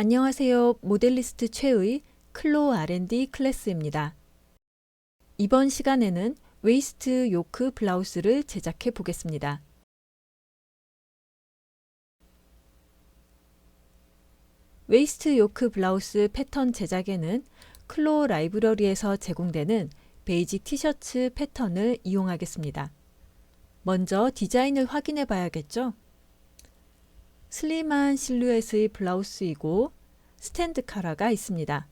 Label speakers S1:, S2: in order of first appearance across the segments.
S1: 안녕하세요. 모델리스트 최의 클로 R&D 클래스입니다. 이번 시간에는 웨이스트 요크 블라우스를 제작해 보겠습니다. 웨이스트 요크 블라우스 패턴 제작에는 클로 라이브러리에서 제공되는 베이직 티셔츠 패턴을 이용하겠습니다. 먼저 디자인을 확인해 봐야겠죠? 슬림한 실루엣의 블라우스이고 스탠드 카라가 있습니다.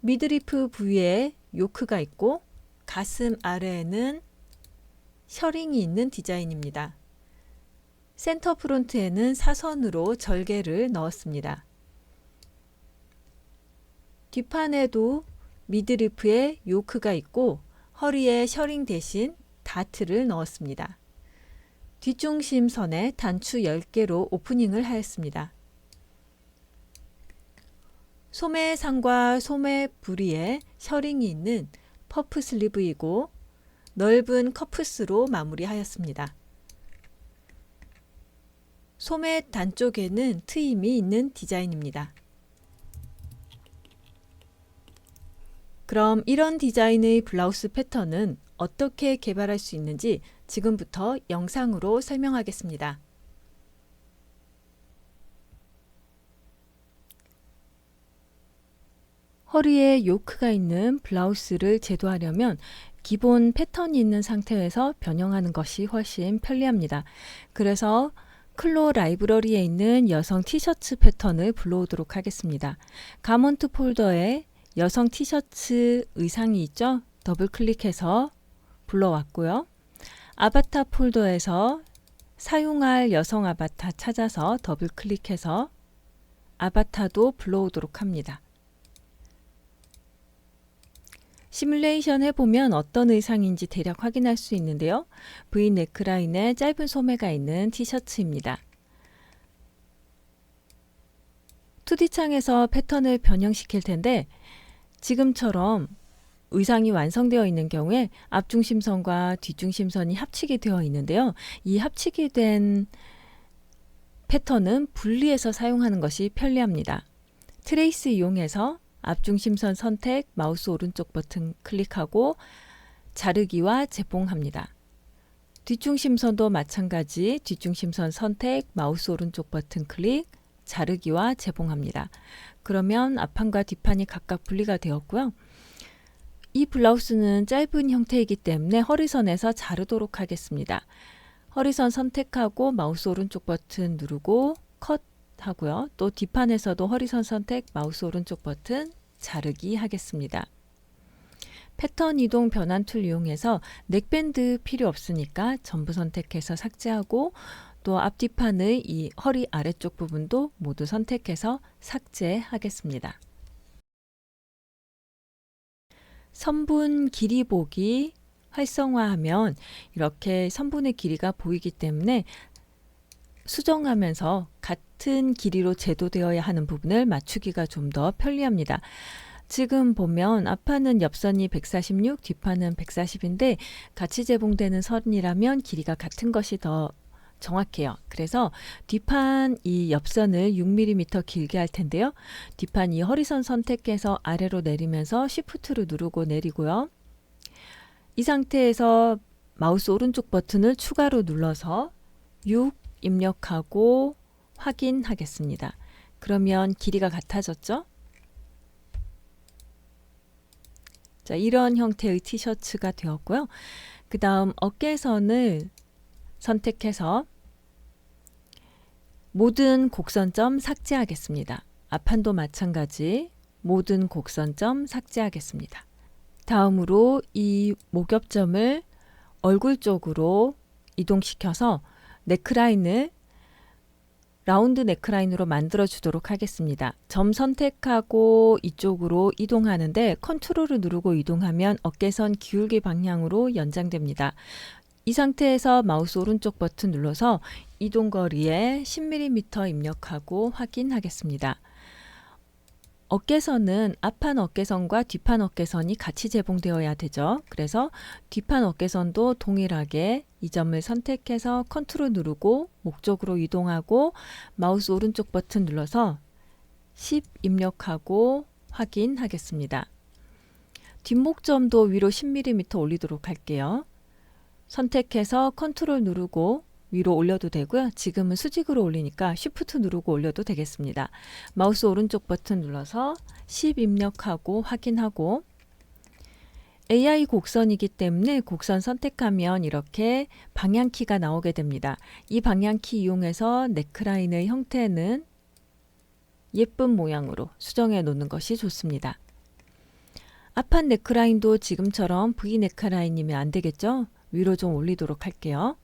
S1: 미드리프 부위에 요크가 있고 가슴 아래에는 셔링이 있는 디자인입니다. 센터 프론트에는 사선으로 절개를 넣었습니다. 뒷판에도 미드리프에 요크가 있고 허리에 셔링 대신 다트를 넣었습니다. 뒷중심 선에 단추 10개로 오프닝을 하였습니다. 소매상과 소매 부리에 셔링이 있는 퍼프 슬리브이고 넓은 커프스로 마무리하였습니다. 소매 단쪽에는 트임이 있는 디자인입니다. 그럼 이런 디자인의 블라우스 패턴은 어떻게 개발할 수 있는지 지금부터 영상으로 설명하겠습니다. 허리에 요크가 있는 블라우스를 제도하려면 기본 패턴이 있는 상태에서 변형하는 것이 훨씬 편리합니다. 그래서 클로 라이브러리에 있는 여성 티셔츠 패턴을 불러오도록 하겠습니다. 가먼트 폴더에 여성 티셔츠 의상이 있죠? 더블 클릭해서 불러왔고요. 아바타 폴더에서 사용할 여성 아바타 찾아서 더블 클릭해서 아바타도 불러오도록 합니다. 시뮬레이션 해보면 어떤 의상인지 대략 확인할 수 있는데요. V 네크라인에 짧은 소매가 있는 티셔츠입니다. 2D 창에서 패턴을 변형시킬 텐데 지금처럼 의상이 완성되어 있는 경우에 앞중심선과 뒷중심선이 합치게 되어 있는데요. 이 합치게 된 패턴은 분리해서 사용하는 것이 편리합니다. 트레이스 이용해서 앞중심선 선택, 마우스 오른쪽 버튼 클릭하고 자르기와 재봉합니다. 뒷중심선도 마찬가지 뒷중심선 선택, 마우스 오른쪽 버튼 클릭, 자르기와 재봉합니다. 그러면 앞판과 뒷판이 각각 분리가 되었고요. 이 블라우스는 짧은 형태이기 때문에 허리선에서 자르도록 하겠습니다. 허리선 선택하고 마우스 오른쪽 버튼 누르고 컷 하고요. 또 뒷판에서도 허리선 선택, 마우스 오른쪽 버튼 자르기 하겠습니다. 패턴 이동 변환 툴 이용해서 넥밴드 필요 없으니까 전부 선택해서 삭제하고 또 앞뒤판의 이 허리 아래쪽 부분도 모두 선택해서 삭제하겠습니다. 선분 길이 보기 활성화하면 이렇게 선분의 길이가 보이기 때문에 수정하면서 같은 길이로 제도되어야 하는 부분을 맞추기가 좀 더 편리합니다. 지금 보면 앞판은 옆선이 146, 뒷판은 140인데 같이 제공되는 선이라면 길이가 같은 것이 더 정확해요. 그래서 뒷판 이 옆선을 6mm 길게 할 텐데요. 뒷판 이 허리선 선택해서 아래로 내리면서 Shift를 누르고 내리고요. 이 상태에서 마우스 오른쪽 버튼을 추가로 눌러서 6 입력하고 확인하겠습니다. 그러면 길이가 같아졌죠? 자, 이런 형태의 티셔츠가 되었고요. 그 다음 어깨선을 선택해서 모든 곡선점 삭제하겠습니다. 앞판도 마찬가지 모든 곡선점 삭제하겠습니다. 다음으로 이 목엽점을 얼굴 쪽으로 이동시켜서 네크라인을 라운드 네크라인으로 만들어 주도록 하겠습니다. 점 선택하고 이쪽으로 이동하는데 컨트롤을 누르고 이동하면 어깨선 기울기 방향으로 연장됩니다. 이 상태에서 마우스 오른쪽 버튼 눌러서 이동 거리에 10mm 입력하고 확인하겠습니다. 어깨선은 앞판 어깨선과 뒷판 어깨선이 같이 제공되어야 되죠. 그래서 뒷판 어깨선도 동일하게 이 점을 선택해서 컨트롤 누르고 목적으로 이동하고 마우스 오른쪽 버튼 눌러서 10 입력하고 확인하겠습니다. 뒷목점도 위로 10mm 올리도록 할게요. 선택해서 컨트롤 누르고 위로 올려도 되고요. 지금은 수직으로 올리니까 쉬프트 누르고 올려도 되겠습니다. 마우스 오른쪽 버튼 눌러서 10 입력하고 확인하고 AI 곡선이기 때문에 곡선 선택하면 이렇게 방향키가 나오게 됩니다. 이 방향키 이용해서 네크라인의 형태는 예쁜 모양으로 수정해 놓는 것이 좋습니다. 앞판 네크라인도 지금처럼 V 네크라인이면 안 되겠죠? 위로 좀 올리도록 할게요.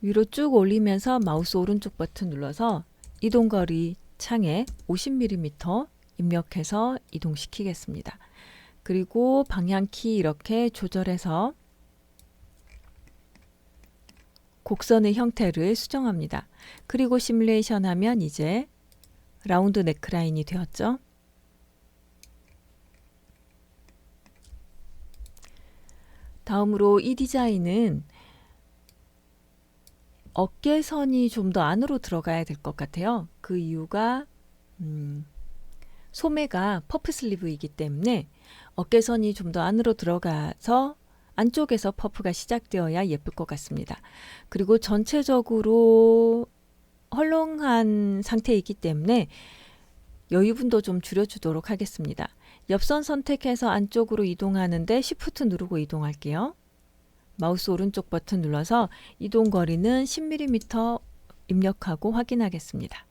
S1: 위로 쭉 올리면서 마우스 오른쪽 버튼 눌러서 이동거리 창에 50mm 입력해서 이동시키겠습니다. 그리고 방향키 이렇게 조절해서 곡선의 형태를 수정합니다. 그리고 시뮬레이션 하면 이제 라운드 네크라인이 되었죠. 다음으로 이 디자인은 어깨선이 좀 더 안으로 들어가야 될 것 같아요. 그 이유가 음, 소매가 퍼프 슬리브이기 때문에 어깨선이 좀 더 안으로 들어가서 안쪽에서 퍼프가 시작되어야 예쁠 것 같습니다. 그리고 전체적으로 헐렁한 상태이기 때문에 여유분도 좀 줄여주도록 하겠습니다. 옆선 선택해서 안쪽으로 이동하는데 Shift 누르고 이동할게요. 마우스 오른쪽 버튼 눌러서 이동 거리는 10mm 입력하고 확인하겠습니다.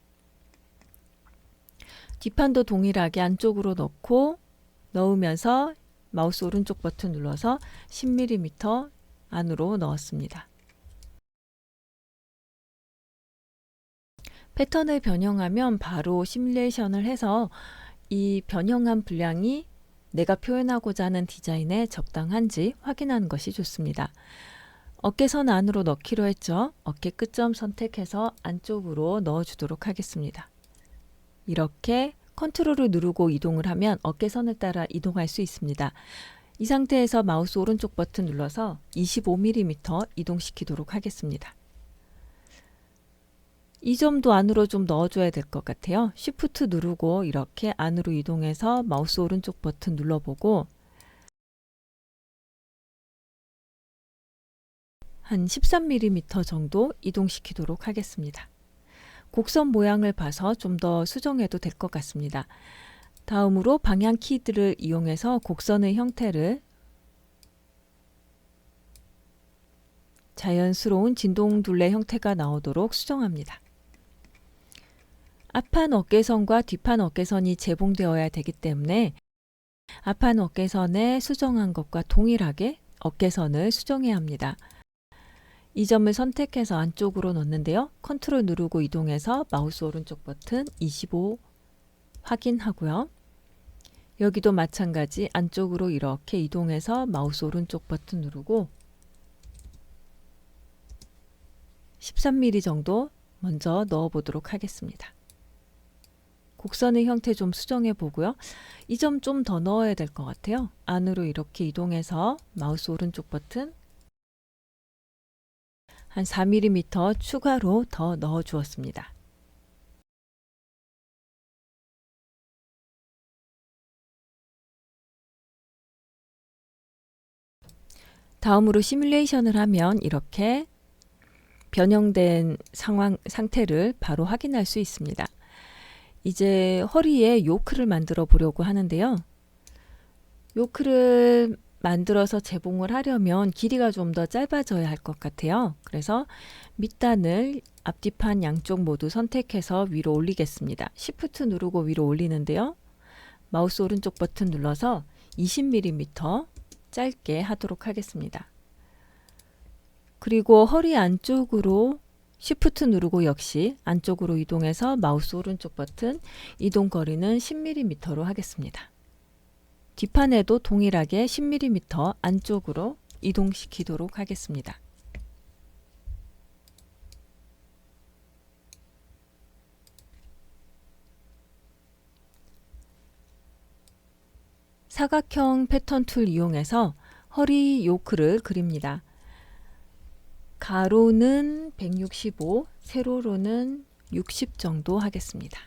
S1: 뒷판도 동일하게 안쪽으로 넣고 넣으면서 마우스 오른쪽 버튼 눌러서 10mm 안으로 넣었습니다. 패턴을 변형하면 바로 시뮬레이션을 해서 이 변형한 분량이 내가 표현하고자 하는 디자인에 적당한지 확인하는 것이 좋습니다. 어깨선 안으로 넣기로 했죠. 어깨 끝점 선택해서 안쪽으로 넣어주도록 하겠습니다. 이렇게 컨트롤을 누르고 이동을 하면 어깨선을 따라 이동할 수 있습니다. 이 상태에서 마우스 오른쪽 버튼 눌러서 25mm 이동시키도록 하겠습니다. 이 점도 안으로 좀 넣어줘야 될 것 같아요. Shift 누르고 이렇게 안으로 이동해서 마우스 오른쪽 버튼 눌러보고 한 13mm 정도 이동시키도록 하겠습니다. 곡선 모양을 봐서 좀 더 수정해도 될 것 같습니다. 다음으로 방향 키들을 이용해서 곡선의 형태를 자연스러운 진동 둘레 형태가 나오도록 수정합니다. 앞판 어깨선과 뒷판 어깨선이 제봉되어야 되기 때문에 앞판 어깨선에 수정한 것과 동일하게 어깨선을 수정해야 합니다. 이 점을 선택해서 안쪽으로 넣는데요. 컨트롤 누르고 이동해서 마우스 오른쪽 버튼 25 확인하고요. 여기도 마찬가지 안쪽으로 이렇게 이동해서 마우스 오른쪽 버튼 누르고 13mm 정도 먼저 넣어 보도록 하겠습니다. 곡선의 형태 좀 수정해 보고요. 이 점 좀 더 넣어야 될 것 같아요. 안으로 이렇게 이동해서 마우스 오른쪽 버튼 한 4mm 추가로 더 넣어 주었습니다. 다음으로 시뮬레이션을 하면 이렇게 변형된 상황 상태를 바로 확인할 수 있습니다. 이제 허리에 요크를 만들어 보려고 하는데요. 요크를 만들어서 재봉을 하려면 길이가 좀 더 짧아져야 할 것 같아요. 그래서 밑단을 앞뒤판 양쪽 모두 선택해서 위로 올리겠습니다. Shift 누르고 위로 올리는데요. 마우스 오른쪽 버튼 눌러서 20mm 짧게 하도록 하겠습니다. 그리고 허리 안쪽으로 Shift 누르고 역시 안쪽으로 이동해서 마우스 오른쪽 버튼 이동 거리는 10mm로 하겠습니다. 뒷판에도 동일하게 10mm 안쪽으로 이동시키도록 하겠습니다. 사각형 패턴 툴 이용해서 허리 요크를 그립니다. 가로는 165, 세로로는 60 정도 하겠습니다.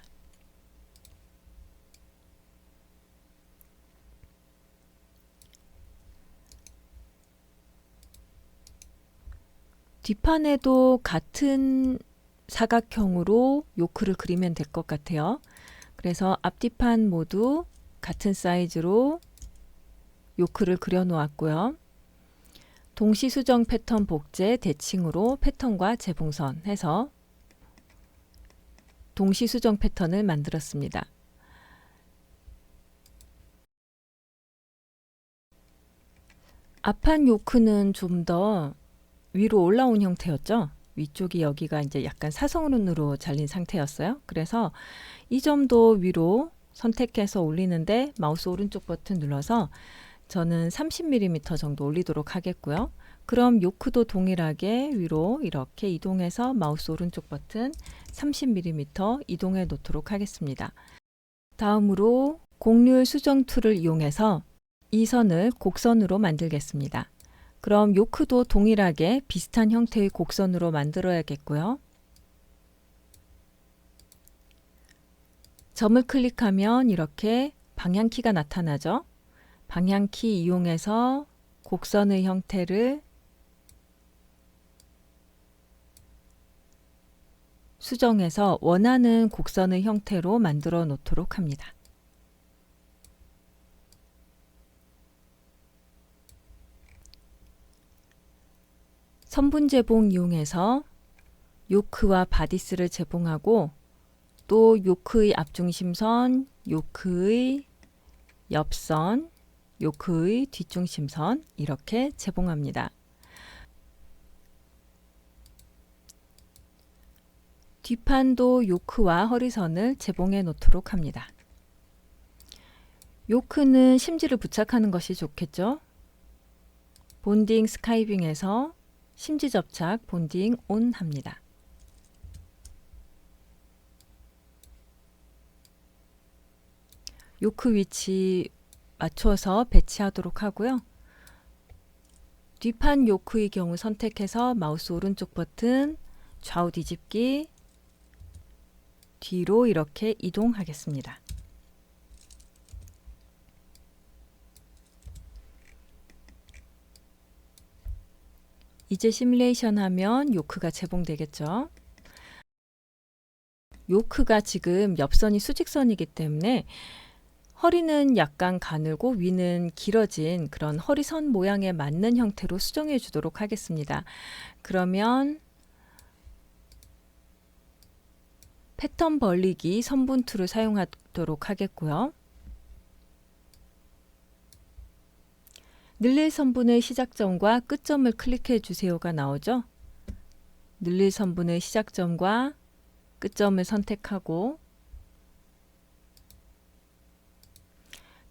S1: 뒷판에도 같은 사각형으로 요크를 그리면 될 것 같아요. 그래서 앞뒷판 모두 같은 사이즈로 요크를 그려 놓았고요. 동시수정 패턴 복제 대칭으로 패턴과 재봉선 해서 동시수정 패턴을 만들었습니다. 앞판 요크는 좀 더 위로 올라온 형태였죠. 위쪽이 여기가 이제 약간 사선으로 잘린 상태였어요. 그래서 이 점도 위로 선택해서 올리는데 마우스 오른쪽 버튼 눌러서 저는 30mm 정도 올리도록 하겠고요. 그럼 요크도 동일하게 위로 이렇게 이동해서 마우스 오른쪽 버튼 30mm 이동해 놓도록 하겠습니다. 다음으로 곡률 수정 툴을 이용해서 이 선을 곡선으로 만들겠습니다. 그럼 요크도 동일하게 비슷한 형태의 곡선으로 만들어야겠고요. 점을 클릭하면 이렇게 방향키가 나타나죠. 방향키 이용해서 곡선의 형태를 수정해서 원하는 곡선의 형태로 만들어 놓도록 합니다. 선분 제봉 이용해서 요크와 바디스를 제봉하고 또 요크의 앞중심선, 요크의 옆선, 요크의 뒷중심선 이렇게 제봉합니다. 뒷판도 요크와 허리선을 제봉해 놓도록 합니다. 요크는 심지를 부착하는 것이 좋겠죠. 본딩 스카이빙에서 심지 접착 본딩 온 합니다. 요크 위치 맞춰서 배치하도록 하고요. 뒷판 요크의 경우 선택해서 마우스 오른쪽 버튼 좌우 뒤집기 뒤로 이렇게 이동하겠습니다. 이제 시뮬레이션 하면 요크가 제공되겠죠. 요크가 지금 옆선이 수직선이기 때문에 허리는 약간 가늘고 위는 길어진 그런 허리선 모양에 맞는 형태로 수정해 주도록 하겠습니다. 그러면 패턴 벌리기 선분 툴을 사용하도록 하겠고요. 늘릴 선분의 시작점과 끝점을 클릭해 주세요가 나오죠. 늘릴 선분의 시작점과 끝점을 선택하고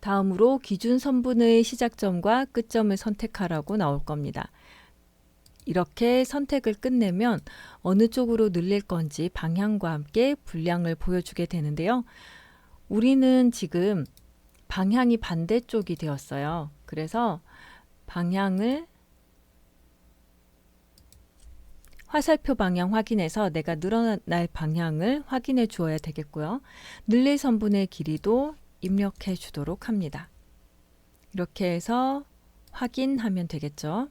S1: 다음으로 기준 선분의 시작점과 끝점을 선택하라고 나올 겁니다. 이렇게 선택을 끝내면 어느 쪽으로 늘릴 건지 방향과 함께 분량을 보여주게 되는데요. 우리는 지금 방향이 반대쪽이 되었어요. 그래서 방향을 화살표 방향 확인해서 내가 늘어날 방향을 확인해 주어야 되겠고요. 늘릴 선분의 길이도 입력해 주도록 합니다. 이렇게 해서 확인하면 되겠죠.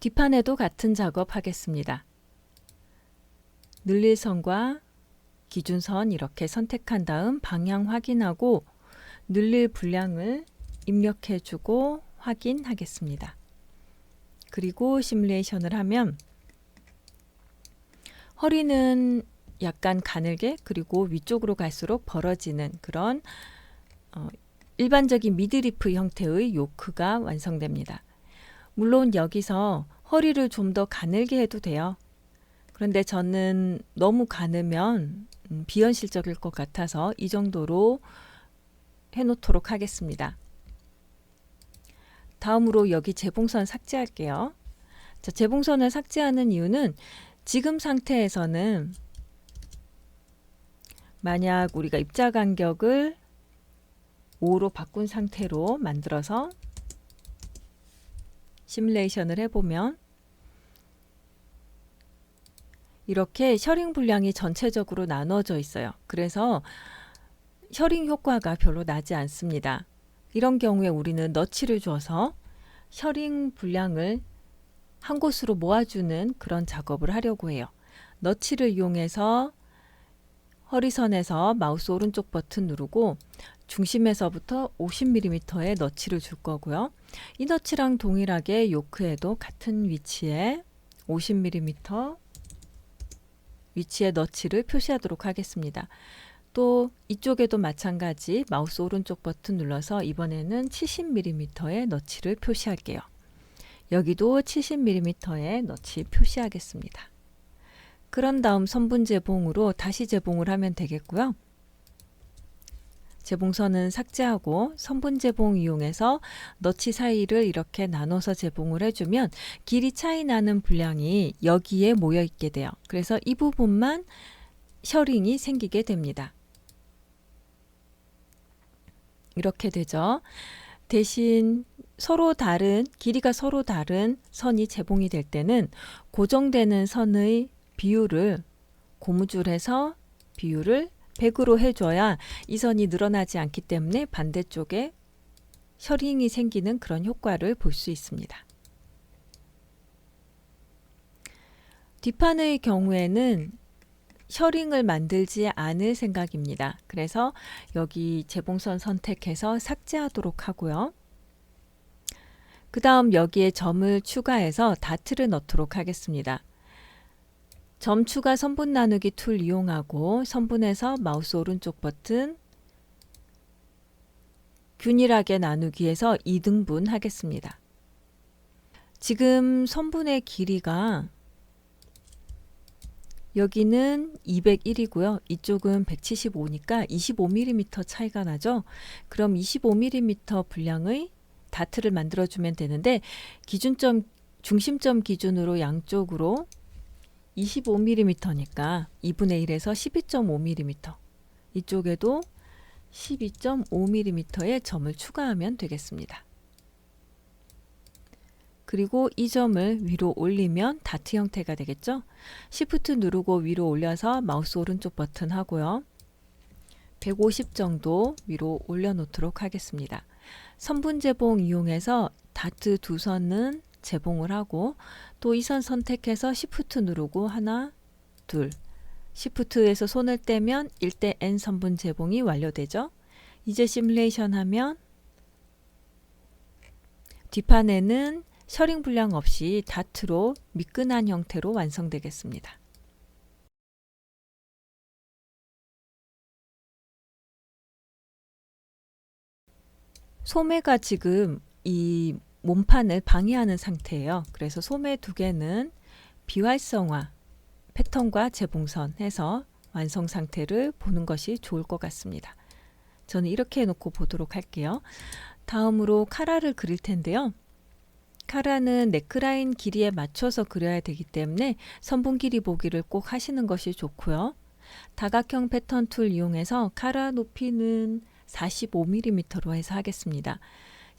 S1: 뒷판에도 같은 작업 하겠습니다. 늘릴 선과 기준선 이렇게 선택한 다음 방향 확인하고 늘릴 분량을 입력해 주고 확인하겠습니다. 그리고 시뮬레이션을 하면 허리는 약간 가늘게 그리고 위쪽으로 갈수록 벌어지는 그런 어, 일반적인 미드리프 형태의 요크가 완성됩니다. 물론 여기서 허리를 좀 더 가늘게 해도 돼요. 그런데 저는 너무 가늘면 음, 비현실적일 것 같아서 이 정도로 해놓도록 하겠습니다. 다음으로 여기 재봉선 삭제할게요. 자, 재봉선을 삭제하는 이유는 지금 상태에서는 만약 우리가 입자 간격을 5로 바꾼 상태로 만들어서 시뮬레이션을 해보면 이렇게 셔링 분량이 전체적으로 나눠져 있어요. 그래서 셔링 효과가 별로 나지 않습니다. 이런 경우에 우리는 너치를 줘서 셔링 분량을 한 곳으로 모아주는 그런 작업을 하려고 해요. 너치를 이용해서 허리선에서 마우스 오른쪽 버튼 누르고 중심에서부터 50mm의 너치를 줄 거고요. 이 너치랑 동일하게 요크에도 같은 위치에 50mm 위치에 너치를 표시하도록 하겠습니다. 또 이쪽에도 마찬가지 마우스 오른쪽 버튼 눌러서 이번에는 70mm의 너치를 표시할게요. 여기도 70mm의 너치 표시하겠습니다. 그런 다음 선분 재봉으로 다시 재봉을 하면 되겠고요. 재봉선은 삭제하고 선분 재봉 이용해서 너치 사이를 이렇게 나눠서 재봉을 해주면 길이 차이 나는 분량이 여기에 모여 있게 돼요. 그래서 이 부분만 셔링이 생기게 됩니다. 이렇게 되죠. 대신 서로 다른 길이가 서로 다른 선이 재봉이 될 때는 고정되는 선의 비율을 고무줄해서 비율을 100으로 해줘야 이 선이 늘어나지 않기 때문에 반대쪽에 셔링이 생기는 그런 효과를 볼 수 있습니다. 뒷판의 경우에는 셔링을 만들지 않을 생각입니다. 그래서 여기 재봉선 선택해서 삭제하도록 하고요. 그 다음 여기에 점을 추가해서 다트를 넣도록 하겠습니다. 점 추가 선분 나누기 툴 이용하고 선분에서 마우스 오른쪽 버튼 균일하게 나누기에서 2등분 하겠습니다. 지금 선분의 길이가 여기는 201이고요. 이쪽은 175니까 25mm 차이가 나죠. 그럼 25mm 분량의 다트를 만들어주면 되는데 기준점 중심점 기준으로 양쪽으로 25mm니까 2분의 1에서 12.5mm 이쪽에도 12.5mm의 점을 추가하면 되겠습니다. 그리고 이 점을 위로 올리면 다트 형태가 되겠죠. Shift 누르고 위로 올려서 마우스 오른쪽 버튼 하고요. 150 정도 위로 올려놓도록 하겠습니다. 선분 재봉 이용해서 다트 두 선은 재봉을 하고 또 이 선 선택해서 Shift 누르고 하나, 둘 Shift에서 손을 떼면 1대 N 선분 재봉이 완료되죠. 이제 시뮬레이션 하면 뒷판에는 셔링 분량 없이 다트로 미끈한 형태로 완성되겠습니다. 소매가 지금 이 몸판을 방해하는 상태예요. 그래서 소매 두 개는 비활성화 패턴과 재봉선 해서 완성 상태를 보는 것이 좋을 것 같습니다. 저는 이렇게 해놓고 보도록 할게요. 다음으로 카라를 그릴 텐데요. 카라는 네크라인 길이에 맞춰서 그려야 되기 때문에 선분 길이 보기를 꼭 하시는 것이 좋고요. 다각형 패턴 툴 이용해서 카라 높이는 45mm로 해서 하겠습니다.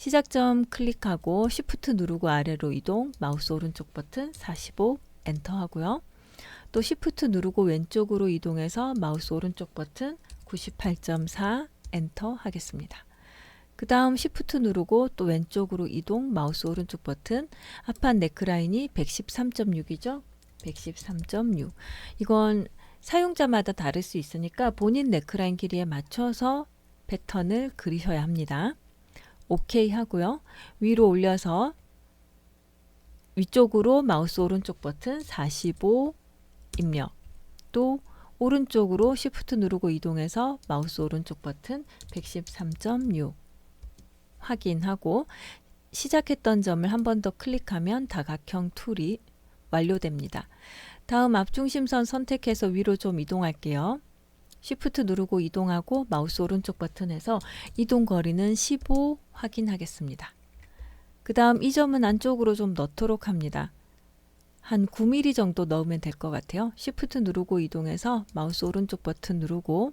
S1: 시작점 클릭하고 Shift 누르고 아래로 이동, 마우스 오른쪽 버튼 45 엔터 하고요. 또 Shift 누르고 왼쪽으로 이동해서 마우스 오른쪽 버튼 98.4 엔터 하겠습니다. 그 다음 Shift 누르고 또 왼쪽으로 이동, 마우스 오른쪽 버튼 앞판 네크라인이 113.6이죠. 113.6 이건 사용자마다 다를 수 있으니까 본인 네크라인 길이에 맞춰서 패턴을 그리셔야 합니다. 오케이 하고요. 위로 올려서 위쪽으로 마우스 오른쪽 버튼 45 입력. 또 오른쪽으로 Shift 누르고 이동해서 마우스 오른쪽 버튼 113.6 확인하고 시작했던 점을 한 번 더 클릭하면 다각형 툴이 완료됩니다. 다음 앞중심선 선택해서 위로 좀 이동할게요. Shift 누르고 이동하고 마우스 오른쪽 버튼에서 이동 거리는 15 확인하겠습니다. 그 다음 이 점은 안쪽으로 좀 넣도록 합니다. 한 9mm 정도 넣으면 될 것 같아요. Shift 누르고 이동해서 마우스 오른쪽 버튼 누르고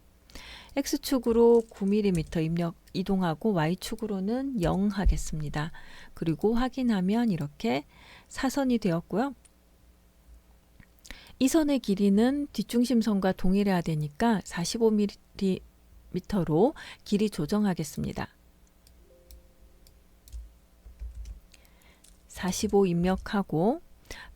S1: X축으로 9mm 입력 이동하고 Y축으로는 0 하겠습니다. 그리고 확인하면 이렇게 사선이 되었고요. 이 선의 길이는 뒷중심선과 동일해야 되니까 45mm로 길이 조정하겠습니다. 45 입력하고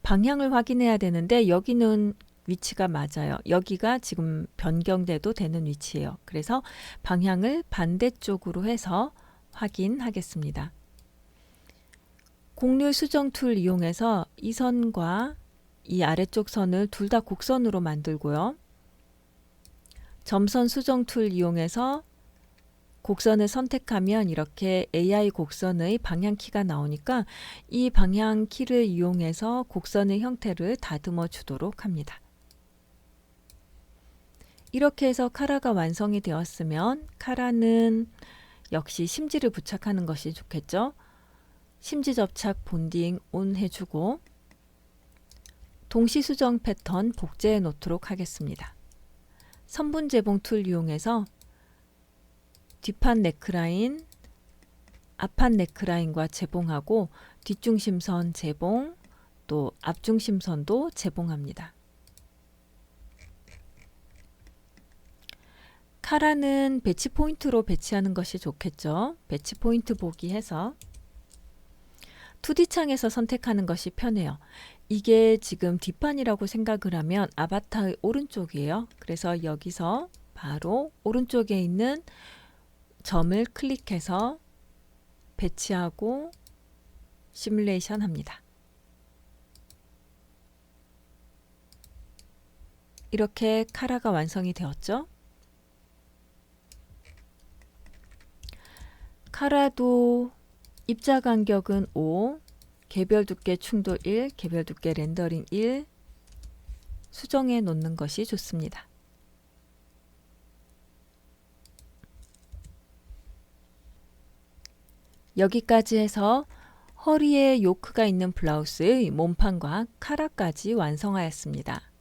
S1: 방향을 확인해야 되는데 여기는 위치가 맞아요. 여기가 지금 변경돼도 되는 위치예요. 그래서 방향을 반대쪽으로 해서 확인하겠습니다. 곡률 수정 툴 이용해서 이 선과 이 아래쪽 선을 둘 다 곡선으로 만들고요. 점선 수정 툴 이용해서 곡선을 선택하면 이렇게 AI 곡선의 방향키가 나오니까 이 방향키를 이용해서 곡선의 형태를 다듬어 주도록 합니다. 이렇게 해서 카라가 완성이 되었으면 카라는 역시 심지를 부착하는 것이 좋겠죠. 심지 접착 본딩 온 해주고 동시 수정 패턴 복제해 놓도록 하겠습니다. 선분 재봉 툴 이용해서 뒷판 네크라인, 앞판 네크라인과 재봉하고 뒷중심선 재봉, 또 앞중심선도 재봉합니다. 카라는 배치 포인트로 배치하는 것이 좋겠죠. 배치 포인트 보기 해서 2D 창에서 선택하는 것이 편해요. 이게 지금 뒷판이라고 생각을 하면 아바타의 오른쪽이에요. 그래서 여기서 바로 오른쪽에 있는 점을 클릭해서 배치하고 시뮬레이션 합니다. 이렇게 카라가 완성이 되었죠. 카라도 입자 간격은 5, 개별 두께 충돌 1, 개별 두께 렌더링 1 수정해 놓는 것이 좋습니다. 여기까지 해서 허리에 요크가 있는 블라우스의 몸판과 카라까지 완성하였습니다.